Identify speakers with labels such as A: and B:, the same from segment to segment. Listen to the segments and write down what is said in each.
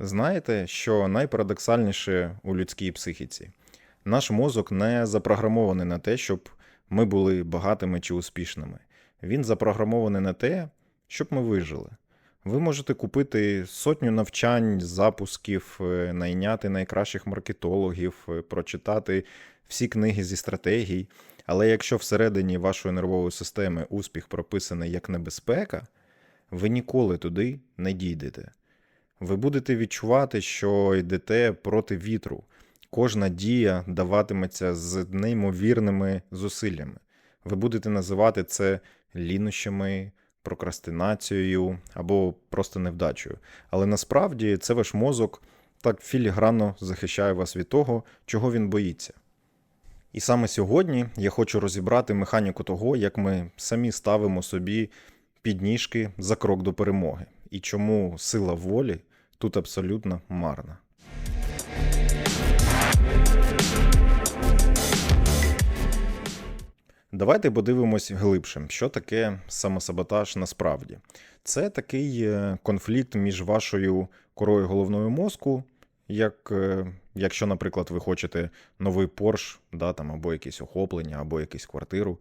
A: Знаєте, що найпарадоксальніше у людській психіці? Наш мозок не запрограмований на те, щоб ми були багатими чи успішними. Він запрограмований на те, щоб ми вижили. Ви можете купити сотню навчань, запусків, е, найняти найкращих маркетологів, е, прочитати всі книги зі стратегій. Але якщо всередині вашої нервової системи успіх прописаний як небезпека, ви ніколи туди не дійдете. Ви будете відчувати, що йдете проти вітру. Кожна дія даватиметься з неймовірними зусиллями. Ви будете називати це лінощами, прокрастинацією або просто невдачею. Але насправді це ваш мозок так філігранно захищає вас від того, чого він боїться. І саме сьогодні я хочу розібрати механіку того, як ми самі ставимо собі підніжки за крок до перемоги, і чому сила волі тут абсолютно марна. Давайте подивимось глибше, що таке самосаботаж насправді. Це такий е, конфлікт між вашою корою головного мозку, як е, якщо, наприклад, ви хочете новий Порш, да, там, або якесь охоплення, або якусь квартиру,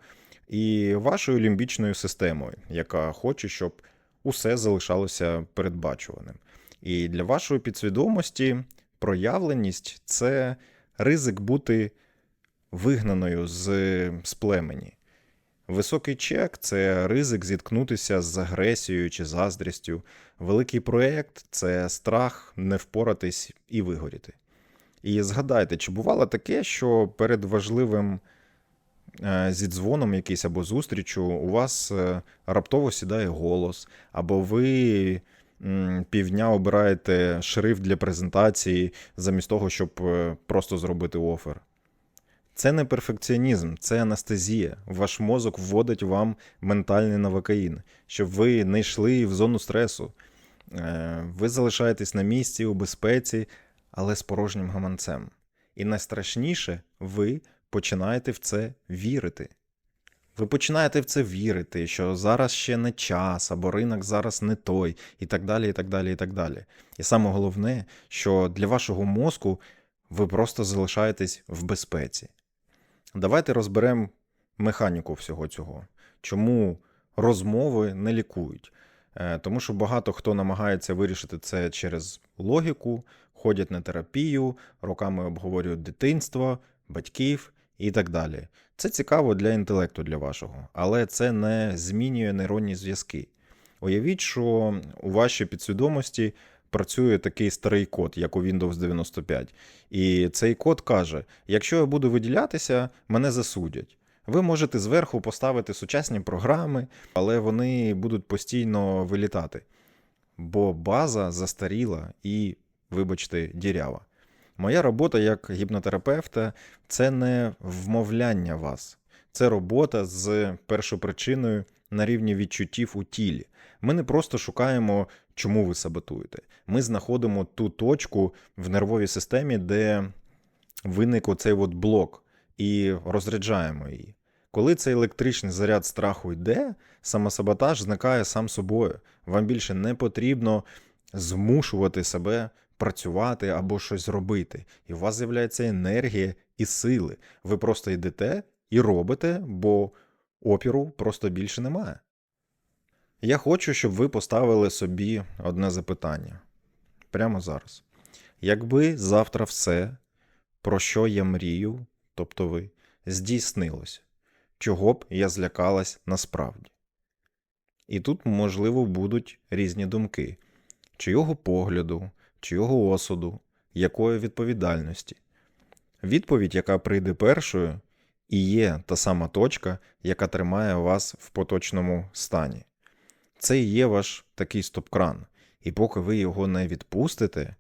A: і вашою лімбічною системою, яка хоче, щоб усе залишалося передбачуваним. І для вашої підсвідомості проявленість це ризик бути вигнаною з, з племені. Високий чек це ризик зіткнутися з агресією чи заздрістю. Великий проєкт це страх не впоратись і вигоріти. І згадайте, чи бувало таке, що перед важливим е, зідзвоном якийсь або зустрічю у вас е, раптово сідає голос, або ви півдня обираєте шрифт для презентації замість того, щоб е, просто зробити офер. Це не перфекціонізм, це анестезія. Ваш мозок вводить вам ментальний навокаїн, щоб ви не йшли в зону стресу. Е, Ви залишаєтесь на місці у безпеці, але з порожнім гаманцем. І найстрашніше, ви починаєте в це вірити. Ви починаєте в це вірити, що зараз ще не час, або ринок зараз не той, і так далі, і так далі, і так далі. І саме головне, що для вашого мозку ви просто залишаєтесь в безпеці. Давайте розберемо механіку всього цього. Чому розмови не лікують? Е, Тому що багато хто намагається вирішити це через логіку, ходять на терапію, роками обговорюють дитинство, батьків і так далі. Це цікаво для інтелекту для вашого, але це не змінює нейронні зв'язки. Уявіть, що у вашій підсвідомості працює такий старий код, як у Windows 95. І цей код каже: якщо я буду виділятися, мене засудять. Ви можете зверху поставити сучасні програми, але вони будуть постійно вилітати. Бо база застаріла і, вибачте, дірява. Моя робота як гіпнотерапевта це не вмовляння вас, це робота з першопричиною на рівні відчуттів у тілі. Ми не просто шукаємо, чому ви саботуєте. Ми знаходимо ту точку в нервовій системі, де виник оцей от блок, і розряджаємо її. Коли цей електричний заряд страху йде, самосаботаж зникає сам собою. Вам більше не потрібно змушувати себе працювати або щось робити. І у вас з'являється енергія і сили. Ви просто йдете і робите, бо опіру просто більше немає. Я хочу, щоб ви поставили собі одне запитання прямо зараз. Якби завтра все, про що я мрію, тобто ви, здійснилося, чого б я злякалась насправді? І тут, можливо, будуть різні думки, чийого погляду, чийого осуду, якої відповідальності. Відповідь, яка прийде першою, і є та сама точка, яка тримає вас в поточному стані. Це і є ваш такий стоп-кран. І поки ви його не відпустите,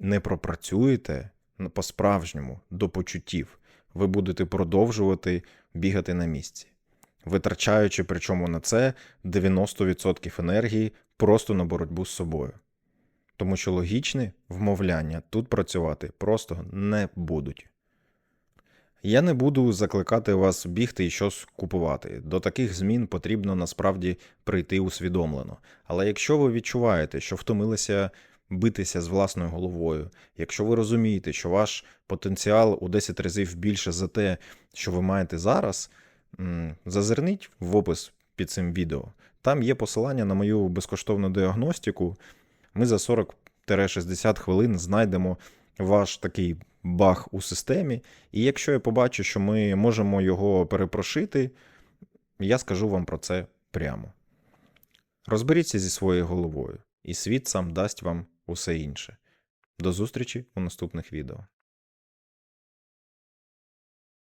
A: не пропрацюєте по-справжньому до почуттів, ви будете продовжувати бігати на місці, витрачаючи причому на це 90% енергії просто на боротьбу з собою. Тому що логічні вмовляння тут працювати просто не будуть. Я не буду закликати вас бігти і щось купувати. До таких змін потрібно насправді прийти усвідомлено. Але якщо ви відчуваєте, що втомилися битися з власною головою, якщо ви розумієте, що ваш потенціал у 10 разів більше за те, що ви маєте зараз, зазирніть в опис під цим відео. Там є посилання на мою безкоштовну діагностику. Ми за 40-60 хвилин знайдемо ваш такий баг у системі. І якщо я побачу, що ми можемо його перепрошити, я скажу вам про це прямо. Розберіться зі своєю головою, і світ сам дасть вам усе інше. До зустрічі у наступних відео.